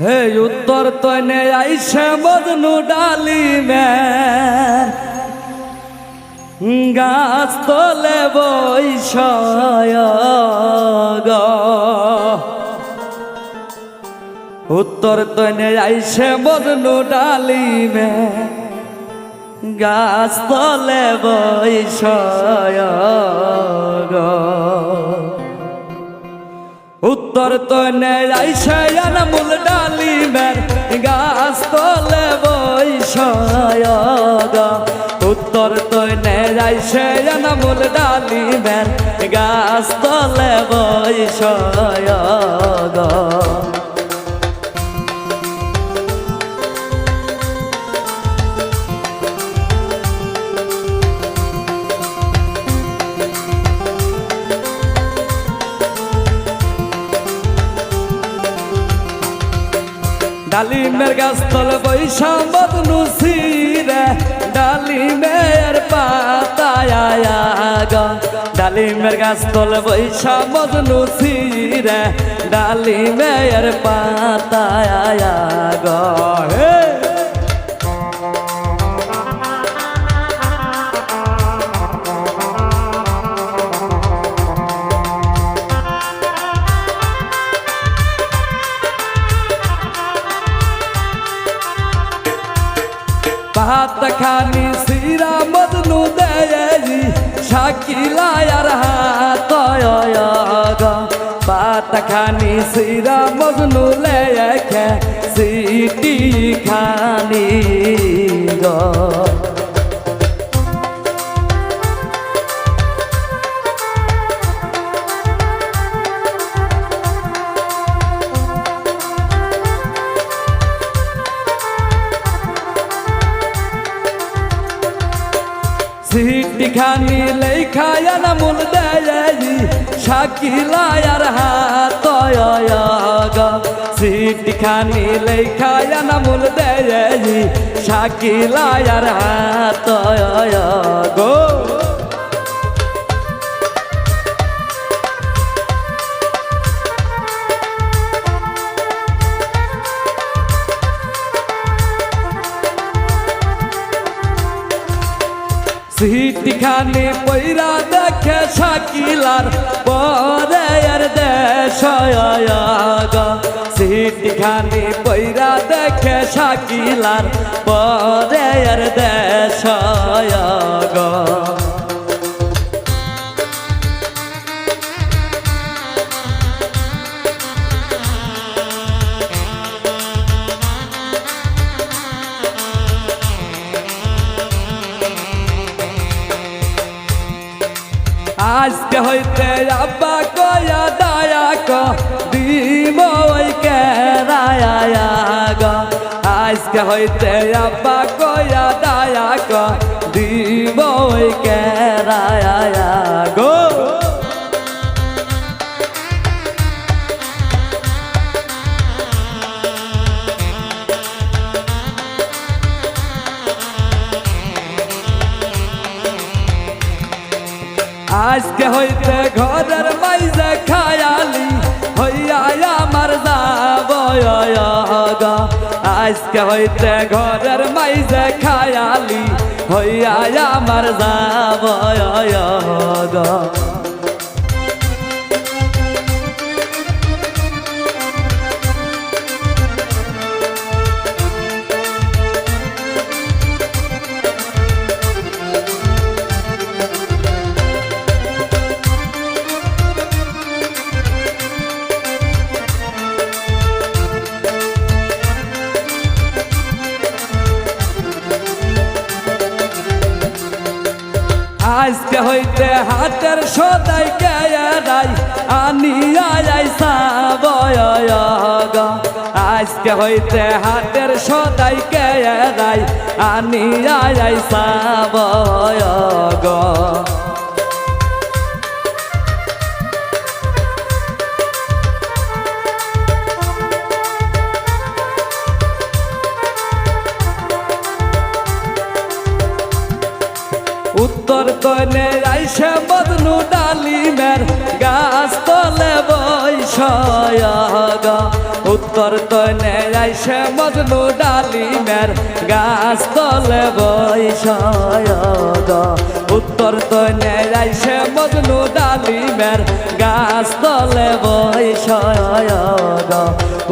হে উত্তর তনে আইসে বদনু ডালি মে গাছ তলে বৈষয় উত্তর তনে আইসে বদনু ডালি মে গাছ তলে বৈষয় উত্তর তো আইসে মূল ডালি মের গাছ তলে বৈষয় উত্তর তো আইসে মূল ডালি মের গাছ তলে বৈষয় ডালিমের গাছ তল বৈশা বদনু সিরে ডালিমের পাতায় গা ডালিমের গাছ তল বৈশা বদনু সিরে ডালিমের পাতায় গা হে খানি সিরা মদনু দেয়ি শাকিলায়ার হাত ভাত খানি সিরা মদনু লেখে সিটি খানি গো। সিটি খানি লেখায় না মূল দেয়ি শাকিলায়ার হাত চিঠিখানি খানি লেখায় না মূল দেয়ি শাকিলায়ার হাত গো সিটি খানি পৈরা দেখে শাকিলার পরে আর দেশ সিটি খানি পৈরা দেখে শাকিলার পরে আর দেশ হইতে আব্বা কয়া, দায়া ক দিব কে রায়া গ। আজকে হইতে আব্বা কয়া, দায়া ক দিব কে আজকে হইতে ঘরের মাইজে খায়ালি, হইয়া আমার যাব গা আজকে হইতে ঘরের মাইজে খায়ালি, হইয়া আমার যাব আজকে হইতে হাতের সদাই কেয়ারাই আনিয়া আয়াই সাবয়গ। আজকে হইতে হাতের সদাই কেয়ারাই আনিয়া আয়াই বয়গা কনে আইসে বদনু ডালিমের গাছ তলে বৈষয় উত্তর তনে আইসে মজনু ডালিমের গাছ তলে বৈষয় গো। উত্তর তনে আইসে মজনু ডালিমের গাছ তলে বৈ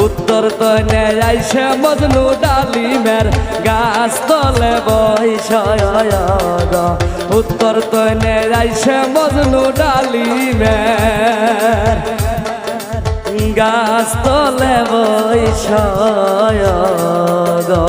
উত্তর তনে আইসে মজনু ডালিমের গাছ তলে বৈষয় গো উত্তর তনে আইসে মজনু ডালিমের গাছ তলে বৈষয় গো